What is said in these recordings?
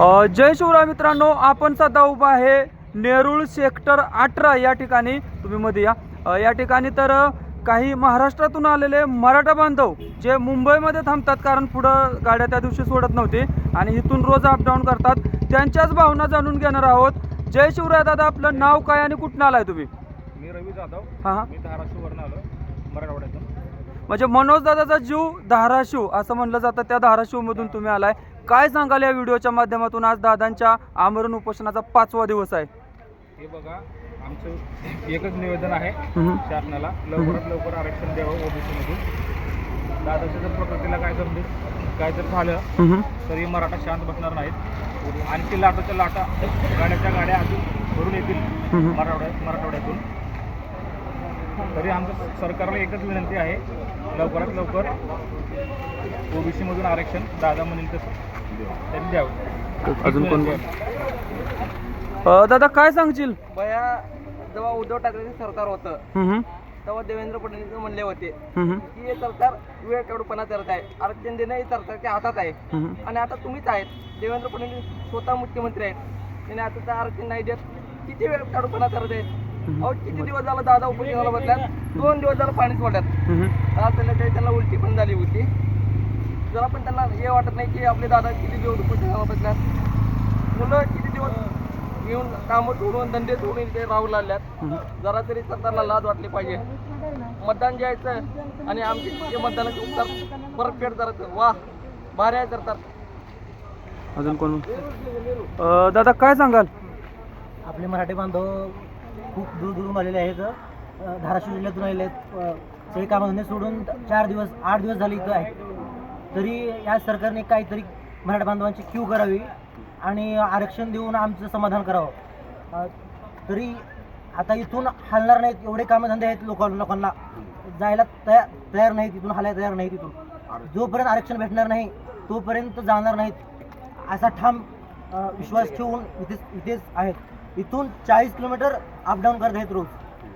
जय शिवराय मित्रांनो आपण सध्या उभा आहे नेरूळ सेक्टर अठरा या ठिकाणी. तुम्ही मध्ये या. या ठिकाणी तर काही महाराष्ट्रातून आलेले मराठा बांधव जे मुंबईमध्ये थांबतात कारण पुढं गाड्या त्या दिवशी सोडत नव्हते आणि इथून रोज अपडाऊन करतात त्यांच्याच भावना जाणून घेणार आहोत. जय शिवराय दादा आपलं नाव काय आणि कुठनं आलाय तुम्ही? मी रवी जाधव. हां हां. मी धाराशिववरून आलो मराठवाड्यातून. म्हणजे मनोज दादाचा जीव धाराशिव असं म्हणलं जातं त्या धाराशिवमधून तुम्ही आलाय. काय सांगाल या व्हिडिओच्या माध्यमातून? आज दादांच्या आमरण उपोषणाचा पाचवा दिवस आहे. हे बघा आमचं एकच निवेदन आहे. शासनाला. लवकरात लवकर आरक्षण द्यावं ओबीसीमधून. दादाच्या जर प्रकृतीला काय समजेल काय जर झालं. तरी मराठा शांत बसणार नाहीत. आणखी लाटाच्या लाटा गाड्याच्या गाड्या अजून भरून येतील. मराठवाड्यात मराठवाड्यातून. तरी आमचं सरकारला एकच विनंती आहे लवकरात लवकर ओबीसीमधून आरक्षण दादा म्हणेल तसं. अजून कोण दादा काय सांगशील? बया जेव्हा उद्धव ठाकरेचं सरकार होतं हम्म. तेव्हा देवेंद्र फडणवीस म्हणले होते हम्म. की हे सरकार वेळ केवढपणा करत आहे. देणं हे सरकारच्या हातात आहे. हम्म. आणि आता तुम्हीच आहेत. देवेंद्र फडणवीस स्वतः मुख्यमंत्री आहेत. त्याने आता तर आरक्षण नाही देत किती वेळ काढूपणा करत आहेत अहो किती दिवस झाला दादा उपोषणाला बसल्यात? दोन दिवस झालं पाणी सोडल्यात. हम्म. आज संध्याकाळी त्यांना उलटी पण झाली होती. जरा पण त्यांना हे वाटत नाही की आपले दादा किती दिवस उपोषणाला बसल्यात. मुलं किती दिवस येऊन कामं सोडून धंदे सोडून इथे राहू लागल्यात. जरा तरी सरकारला लाज वाटली पाहिजे. मतदान द्यायचं आणि आमचे जे मतदानाचे उत्तर परतफेड करायचं वा भारी आहे सरकार. अजून कोण? दादा काय सांगाल? आपले मराठी बांधव खूप दूर दूरून आलेले आहेत. धाराशिव जिल्ह्यातून आलेले आहेत. सगळे कामधंदे सोडून चार दिवस आठ दिवस झाले इथं आहे तरी या सरकारने काहीतरी मराठा बांधवांची क्यू करावी आणि आरक्षण देऊन आमचं समाधान करावं. अ, तरी आता इथून हलणार नाहीत एवढे कामधंदे आहेत लोक लोकांना. जायला तयार तयार नाहीत इथून हलायला तयार नाहीत इथून. जोपर्यंत आरक्षण भेटणार नाही तोपर्यंत जाणार नाहीत. असा ठाम अ, विश्वास ठेवून इथेच इथेच आहेत. इथून चाळीस किलोमीटर अपडाऊन करत आहेत रोज.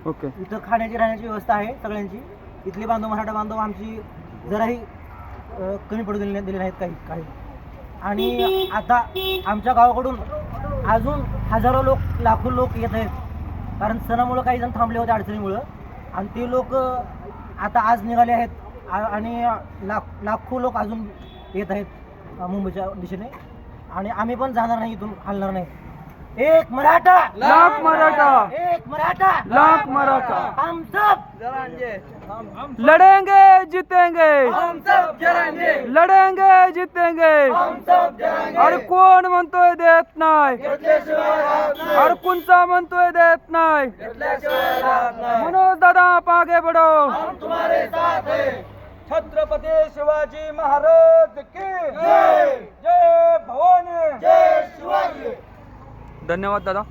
ओके. इथं खाण्याची राहण्याची व्यवस्था आहे सगळ्यांची. इथले बांधव मराठा बांधव आमची जराही कमी पडू दिले दिले नाहीत काही काही. आणि आता आमच्या गावाकडून अजून हजारो लोक लाखो लोक येत आहेत. कारण सणामुळं काही जण थांबले होते अडचणीमुळं. आणि ते लोक आता आज निघाले आहेत. आणि लाख लाखो लोक अजून येत आहेत मुंबईच्या दिशेने. आणि आम्ही पण जाणार नाही इथून हलणार नाही. एक मराठा. लाख मराठा. एक मराठा. लाख मराठा. हम सब लढेंगे जीतेंगे. हम सब जरांगे. लढेंगे जीतेंगे. अरे कोण म्हणतोय देत नाही. अरे कोणचा म्हणतोय देत नाही. मनोज दादा आप आगे बढ़ो छत्रपती शिवाजी महाराज की जय जय भवानी जय शिवाजी धन्यवाद दादा.